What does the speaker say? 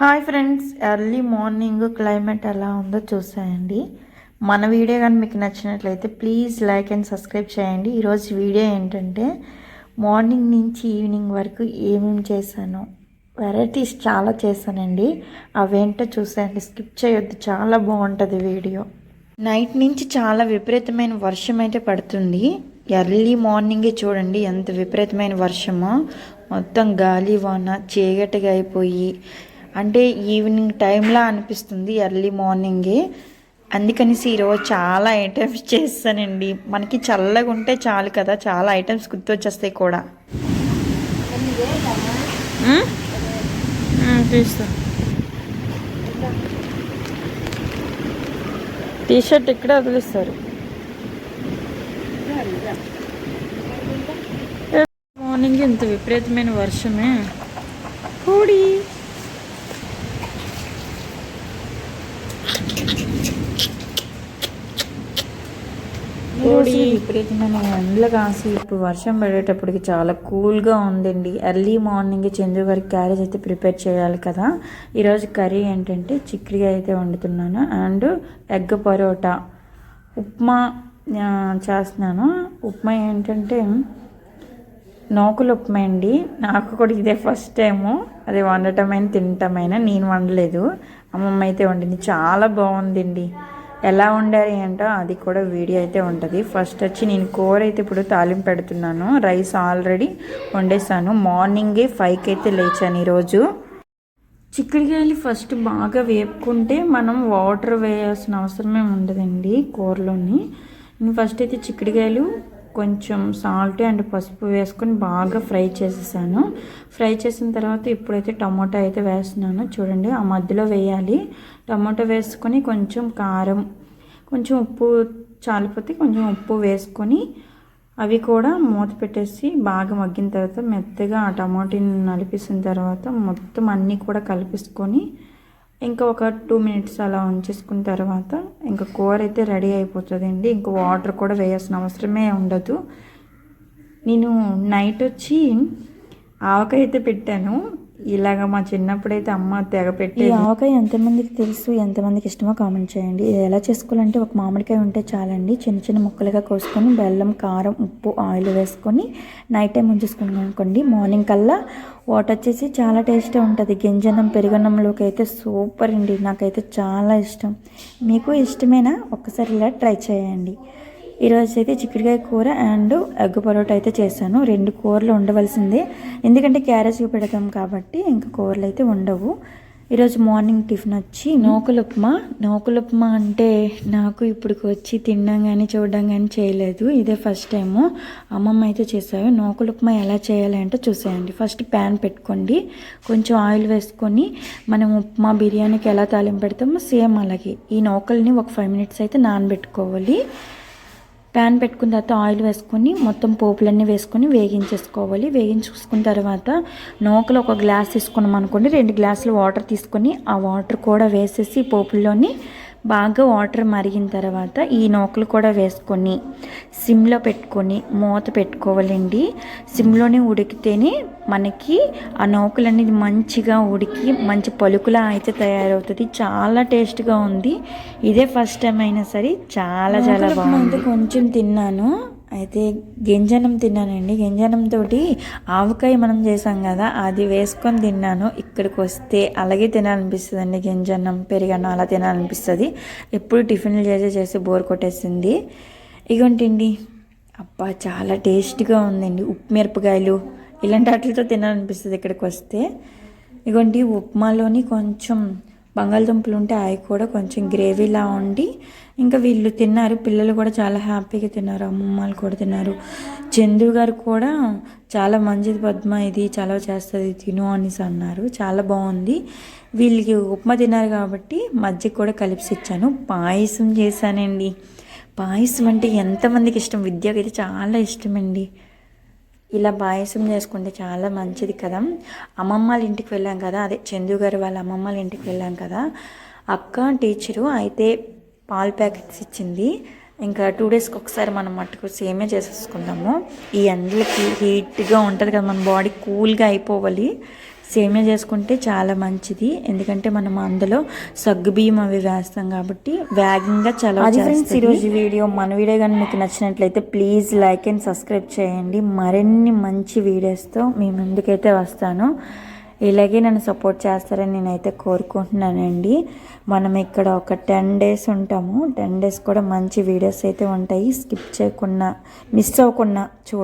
Hi friends early morning climate ఎలా ఉందో చూసాయండి. మన వీడియో కానీ మీకు నచ్చినట్లయితే ప్లీజ్ లైక్ అండ్ సబ్స్క్రైబ్ చేయండి. ఈరోజు వీడియో ఏంటంటే మార్నింగ్ నుంచి ఈవినింగ్ వరకు ఏమేమి చేశాను వెరైటీస్ చాలా చేశానండి. అవేంటో చూసేయండి. స్కిప్ చేయొద్దు చాలా బాగుంటుంది వీడియో. నైట్ నుంచి చాలా విపరీతమైన వర్షం అయితే పడుతుంది. ఎర్లీ మార్నింగే చూడండి ఎంత విపరీతమైన వర్షమో. మొత్తం గాలి వాన చీకటిగా అయిపోయి అంటే ఈవినింగ్ టైంలా అనిపిస్తుంది ఎర్లీ మార్నింగే. అందుకనేసి ఈరోజు చాలా ఐటమ్స్ చేస్తానండి. మనకి చల్లగా ఉంటే చాలు కదా చాలా ఐటమ్స్ గుర్తొచ్చేస్తాయి కూడా. టీషర్ట్ ఇక్కడ తీస్తా. టీ వదిలిస్తారు. మార్నింగ్ ఇంత విపరీతమైన వర్షమే. హూడీ. ఇప్పుడైతే విపరీతమైన ఎండలు కాసి ఇప్పుడు వర్షం పడేటప్పటికి చాలా కూల్గా ఉందండి. ఎర్లీ మార్నింగ్ చంద్రు గారికి క్యారేజ్ అయితే ప్రిపేర్ చేయాలి కదా. ఈరోజు కర్రీ ఏంటంటే చిక్కుడుగా అయితే వండుతున్నాను. And egg parotta. ఉప్మా చేస్తున్నాను. ఉప్మా ఏంటంటే నోకులు ఉప్మా అండి నాకు కూడా ఇదే ఫస్ట్ టైము. అది వండటమైనా తినటమైనా. నేను వండలేదు. అమ్మమ్మ అయితే వండింది. చాలా బాగుందండి. ఎలా వండారు ఏంటో అది కూడా వీడియో అయితే ఉంటుంది. ఫస్ట్ వచ్చి నేను కూర అయితే ఇప్పుడు తాలింపు పెడుతున్నాను. రైస్ ఆల్రెడీ వండేసాను. మార్నింగే ఫైవ్కి అయితే లేచాను ఈరోజు. చిక్కుడుకాయలు ఫస్ట్ బాగా వేపుకుంటే మనం వాటర్ వేయాల్సిన అవసరమే ఉండదండి కూరలోని. నేను ఫస్ట్ అయితే చిక్కుడుకాయలు కొంచెం సాల్ట్ అండ్ పసుపు వేసుకొని బాగా ఫ్రై చేసేసాను. ఫ్రై చేసిన తర్వాత ఇప్పుడైతే టమాటా అయితే వేస్తున్నాను. చూడండి ఆ మధ్యలో వేయాలి. టమాటా వేసుకొని కొంచెం కారం కొంచెం ఉప్పు చాలిపోతే కొంచెం ఉప్పు వేసుకొని అవి కూడా మూత పెట్టేసి బాగా మగ్గిన తర్వాత మెత్తగా ఆ టమాటీని నలిపేసిన తర్వాత మొత్తం అన్నీ కూడా కలిపేసుకొని ఇంకా ఒక టూ మినిట్స్ అలా ఉంచేసుకున్న తర్వాత ఇంకా కూర అయితే రెడీ అయిపోతుందండి. ఇంకా వాటర్ కూడా వేయాల్సిన అవసరమే ఉండదు. నేను నైట్ వచ్చి ఆవకాయ అయితే పెట్టాను. ఇలాగ మా చిన్నప్పుడైతే అమ్మ తెగ పెట్టి ఆవకాయ ఎంతమందికి తెలుసు ఎంతమందికి ఇష్టమో కామెంట్ చేయండి. ఇది ఎలా చేసుకోవాలంటే ఒక మామిడికాయ ఉంటే చాలండి. చిన్న చిన్న ముక్కలుగా కోసుకొని బెల్లం కారం ఉప్పు ఆయిల్ వేసుకొని నైట్ టైం ఉంచేసుకున్నాం అనుకోండి మార్నింగ్ కల్లా వాటర్ వచ్చేసి చాలా టేస్టీ ఉంటుంది. గింజనం పెరుగన్నంలోకి అయితే సూపర్ అండి. నాకైతే చాలా ఇష్టం. మీకు ఇష్టమేనా? ఒక్కసారి ఇలా ట్రై చేయండి. ఈరోజు అయితే చిక్కుడుకాయ కూర అండ్ ఎగ్ పరోటా అయితే చేశాను. రెండు కూరలు ఉండవలసిందే. ఎందుకంటే క్యారెట్స్కి పెడతాం కాబట్టి ఇంకా కూరలు అయితే ఉండవు. ఈరోజు మార్నింగ్ టిఫిన్ వచ్చి నూకలు ఉప్మా. నూకలు ఉప్మా అంటే నాకు ఇప్పటికి వచ్చి తినడం కానీ చూడడం కానీ చేయలేదు. ఇదే ఫస్ట్ టైము. అమ్మమ్మ అయితే చేశారు. నూకలు ఉప్మా ఎలా చేయాలి అంటే చూసేయండి. ఫస్ట్ ప్యాన్ పెట్టుకోండి. కొంచెం ఆయిల్ వేసుకొని మనం ఉప్మా బిర్యానీకి ఎలా తాలింపు పెడతామో సేమ్ అలాగే. ఈ నూకల్ని ఒక ఫైవ్ మినిట్స్ అయితే నానబెట్టుకోవాలి. ప్యాన్ పెట్టుకున్న తర్వాత ఆయిల్ వేసుకొని మొత్తం పోపులన్నీ వేసుకొని వేగించేసుకోవాలి. వేగించుకున్న తర్వాత నూకలు ఒక గ్లాస్ తీసుకున్నాం అనుకోండి. రెండు గ్లాసులు వాటర్ తీసుకొని ఆ వాటర్ కూడా వేసేసి పోపుల్లోని బాగా వాటర్ మరిగిన తర్వాత ఈ నూకలు కూడా వేసుకొని సిమ్లో పెట్టుకొని మూత పెట్టుకోవాలండి. సిమ్లోనే ఉడికితేనే మనకి ఆ నూకలు అనేది మంచిగా ఉడికి మంచి పలుకులా అయితే తయారవుతుంది. చాలా టేస్ట్గా ఉంది. ఇదే ఫస్ట్ టైం అయినా సరే చాలా చాలా బాగుంది. కొంచెం తిన్నాను. అయితే గింజనం తిన్నానండి. గింజనంతో తోటి ఆవకాయ మనం చేసాం కదా అది వేసుకొని తిన్నాను. ఇక్కడికి వస్తే అలాగే తినాలనిపిస్తుంది అండి గింజన్నం పెరిగన్నం అలా తినాలనిపిస్తుంది. ఎప్పుడు టిఫిన్లు చేసి చేసి బోర్ కొట్టేసింది. ఇగోంటండి అబ్బా చాలా టేస్ట్గా ఉందండి. ఉప్పు మిరపకాయలు ఇలాంటి వాటితో తినాలనిపిస్తుంది ఇక్కడికి వస్తే. ఇగోండి ఉప్మాలోని కొంచెం బంగాళదుంపలు ఉంటే అవి కూడా కొంచెం గ్రేవీలా ఉండి ఇంకా వీళ్ళు తిన్నారు. పిల్లలు కూడా చాలా హ్యాపీగా తిన్నారు. అమ్మమ్మలు కూడా తిన్నారు. చందు గారు కూడా చాలా మంచిది పద్మ ఇది చాలా చేస్తుంది తిను అనేసి అన్నారు. చాలా బాగుంది. వీళ్ళకి ఉప్మా తిన్నారు కాబట్టి మజ్జిగ కూడా కలిపి ఇచ్చాను. పాయసం చేశానండి. పాయసం అంటే ఎంతమందికి ఇష్టం? విద్యకి అయితే చాలా ఇష్టమండి. ఇలా పాయసం చేసుకుంటే చాలా మంచిది కదా. అమ్మమ్మ వాళ్ళ ఇంటికి వెళ్ళాం కదా. అదే చందు గారు వాళ్ళ అమ్మమ్మ వాళ్ళ ఇంటికి వెళ్ళాం కదా. అక్క టీచరు అయితే పాల ప్యాకెట్స్ ఇచ్చింది. ఇంకా టూ డేస్కి ఒకసారి మనం మట్టుకు సేమే చేసేసుకుందాము. ఈ ఎండలకి హీట్గా ఉంటుంది కదా. మన బాడీ కూల్గా అయిపోవాలి. సేమియా చేసుకుంటే చాలా మంచిది. ఎందుకంటే మనం అందులో సగ్గు బియ్యం అవి వేస్తాం కాబట్టి వేగంగా చాలా అది ఫ్రెండ్స్ ఈరోజు వీడియో మన వీడియో కానీ మీకు నచ్చినట్లయితే ప్లీజ్ లైక్ అండ్ సబ్స్క్రైబ్ చేయండి. మరిన్ని మంచి వీడియోస్తో మీ ముందుకైతే వస్తాను. ఇలాగే నన్ను సపోర్ట్ చేస్తారని నేనైతే కోరుకుంటున్నానండి. మనం ఇక్కడ ఒక టెన్ డేస్ ఉంటాము. టెన్ డేస్ కూడా మంచి వీడియోస్ అయితే ఉంటాయి. స్కిప్ చేయకుండా మిస్ అవ్వకుండా చూ